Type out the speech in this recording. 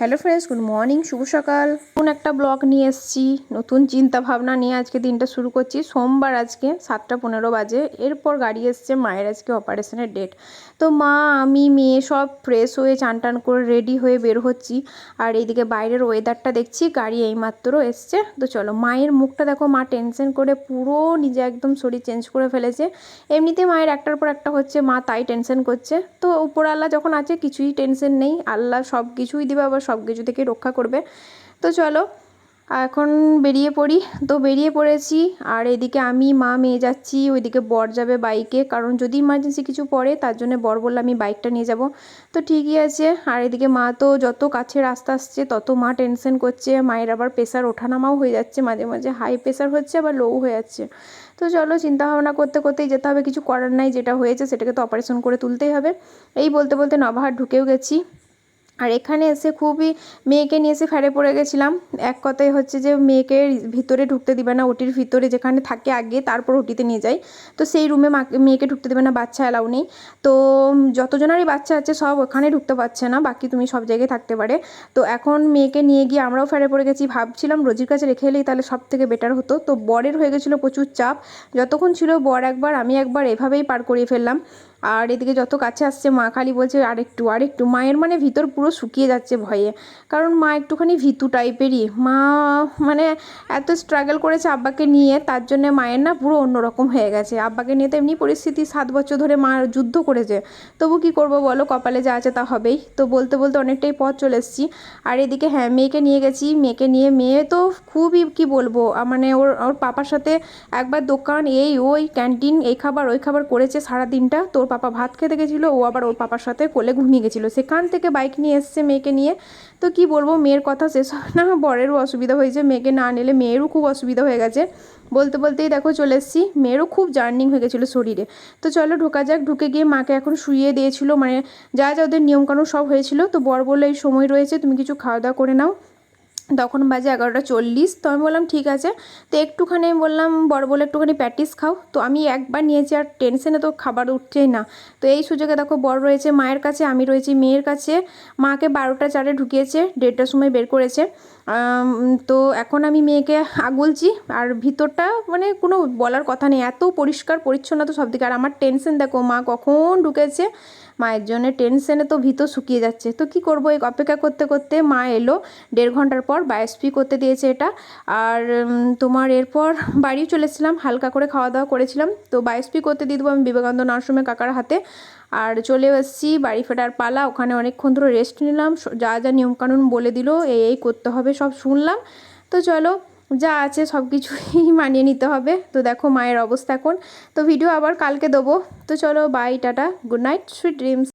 Hello friends, good morning, শুভ সকাল। নতুন একটা ব্লগ নিয়ে এসেছি, নতুন চিন্তা ভাবনা নিয়ে আজকে দিনটা শুরু করছি। সোমবার আজকে সাতটা পনেরো বাজে, এরপর গাড়ি এসছে মায়ের আজকে অপারেশনের ডেট তো মা, আমি, মেয়ে সব ফ্রেশ হয়ে চান টান করে রেডি হয়ে বের হচ্ছি। আর এইদিকে বাইরের ওয়েদারটা দেখছি, গাড়ি এইমাত্র এসছে। তো চলো, মায়ের মুখটা দেখো, মা টেনশন করে পুরো নিজে একদম শরীর চেঞ্জ করে ফেলেছে। এমনিতে মায়ের একটার পর একটা হচ্ছে, মা তাই টেনশন করছে। তো উপর আল্লাহ যখন আছে, কিছুই টেনশন নেই। আল্লাহ সব কিছুই দিবে, আবার সব কিছু থেকে রক্ষা করবে। তো চলো, এখন বেরিয়ে পড়ি। তো বেরিয়ে পড়েছি, আর এদিকে আমি, মা, মেয়ে যাচ্ছি, ওইদিকে বর যাবে বাইকে। কারণ যদি ইমার্জেন্সি কিছু পড়ে, তার জন্য বর বললে আমি বাইকটা নিয়ে যাব। তো ঠিকই আছে, আর এদিকে মা তো যত কাছে রাস্তা আসছে, তত মা টেনশন করছে। মায়ের আবার প্রেশার ওঠানামাও হয়ে যাচ্ছে, মাঝে মাঝে হাই প্রেশার হচ্ছে, আবার লো হয়ে যাচ্ছে। তো চলো চিন্তা ভাবনা করতে করতেই যেতে হবে, কিছু করার নাই, যেটা হয়েছে, সেটাকে তো অপারেশন করে তুলতেই হবে। এই বলতে বলতে নবাহার ঢুকেও গেছি। আর এখানে এসে খুবই মেয়েকে নিয়ে এসে ফেরে পড়ে গেছিলাম। এক কথায় হচ্ছে যে মেয়েকে ভিতরে ঢুকতে দিবে না, ওটির ভিতরে যেখানে থাকে আগে তারপর ওটিতে নিয়ে যাই তো সেই রুমে মেয়েকে ঢুকতে দেবে না, বাচ্চা অ্যালাউ নেই। তো যতজনারই বাচ্চা আছে সব ওখানে ঢুকতে পারছে না, বাকি তুমি সব জায়গায় থাকতে পারে। তো এখন মেয়েকে নিয়ে গিয়ে আমরাও ফেরে পড়ে গেছি। ভাবছিলাম রোজির কাছে রেখে এলেই তাহলে সব থেকে বেটার হতো। তো বরের হয়ে গেছিল প্রচুর চাপ। যতক্ষণ ছিল বর একবার, আমি একবার এভাবেই পার করিয়ে ফেললাম। আর এদিকে যত কাছে আসছে, মা খালি বলছে, আরেকটু আরেকটু। মায়ের মানে ভিতর পুরো শুকিয়ে যাচ্ছে ভয়ে। কারণ মা একটুখানি ভিতু টাইপেরই। মা মানে এত স্ট্রাগল করেছে আব্বাকে নিয়ে, তার জন্য মায়ের না পুরো অন্যরকম হয়ে গেছে। আব্বাকে নিয়ে তো এমনি পরিস্থিতি সাত বছর ধরে মা যুদ্ধ করেছে। তবু কি করব বলো, কপালে যা আছে তা হবেই। তো বলতে বলতে অনেকটাই পথ চলে এসেছি। আর এদিকে হ্যাঁ মেয়েকে নিয়ে গেছি। মেয়েকে নিয়ে, মেয়ে তো খুবই কি বলব মানে ওর ওর পাপার সাথে একবার দোকান, এই, ওই, ক্যান্টিন, এই খাবার, ওই খাবার করেছে সারা দিনটা তোর পাপা ভাত খেতে গেছিল, ও আবার ওর পাপার সাথে কোলে ঘুমিয়ে গেছিল। সেখান থেকে বাইক নিয়ে এসছে মেয়েকে নিয়ে। তো কি বলব, মেয়ের কথা শেষ না, বরেরও অসুবিধা হয়েছে। মেয়েকে না নিলে মেয়েরও খুব অসুবিধা হয়ে গেছে। বলতে বলতেই দেখো চলে এসেছি। মেয়েরও খুব জার্নিং হয়ে গেছিল শরীরে। তো চলো ঢোকা যাক। ঢুকে গিয়ে মাকে এখন শুইয়ে দিয়েছিল। মানে যা যা ওদের নিয়মকানুন সব হয়েছিল। তো বর বলল, এই সময় রয়েছে, তুমি কিছু খাওয়া দাওয়া করে নাও। তখন বাজে এগারোটা চল্লিশ। তো আমি বললাম, ঠিক আছে। তো একটুখানি বললাম, বড় বলে একটুখানি প্যাটিস খাও। তো আমি একবার নিয়েছি, আর টেনশনে তো খাবার উঠছেই না। তো এই সুযোগে দেখো বড় রয়েছে মায়ের কাছে, আমি রয়েছি মেয়ের কাছে। মাকে বারোটা চারে ঢুকিয়েছে, দেড়টার সময় বের করেছে। তো এখন আমি মেয়েকে আগুলছি, আর ভিতরটা মানে কোনো বলার কথা নেই। এত পরিষ্কার, পরিচ্ছন্ন তো সব দিকে আর আমার টেনশন দেখো, মা কখন ঢুকেছে? মায়ের জন্য টেনশনে তো ভিতর শুকিয়ে যাচ্ছে। তো কি করব? এই অপেক্ষা করতে করতে মা এলো। দেড় ঘণ্টার পর বায়োস্পি করতে দিয়েছে এটা। আর তোমার এরপর বাড়িও চলেছিলাম। হালকা করে খাওয়া দাওয়া করেছিলাম। তো বায়োস্পি করতে দিয়ে দেবো আমি বিবেকানন্দ নার্সিংহোমে কাকার হাতে। আর চলে এসেছি, বাড়ি ফেরার পালা। ওখানে অনেকক্ষণ ধরে রেস্ট নিলাম। যা যা নিয়মকানুন বলে দিল, এই এই করতে হবে, সব শুনলাম। তো চলো যা আছে সব কিছুই মানিয়ে নিতে হবে। তো দেখো মায়ের অবস্থা এখন। তো ভিডিও আবার কালকে দেবো। তো চলো bye tata good night sweet dreams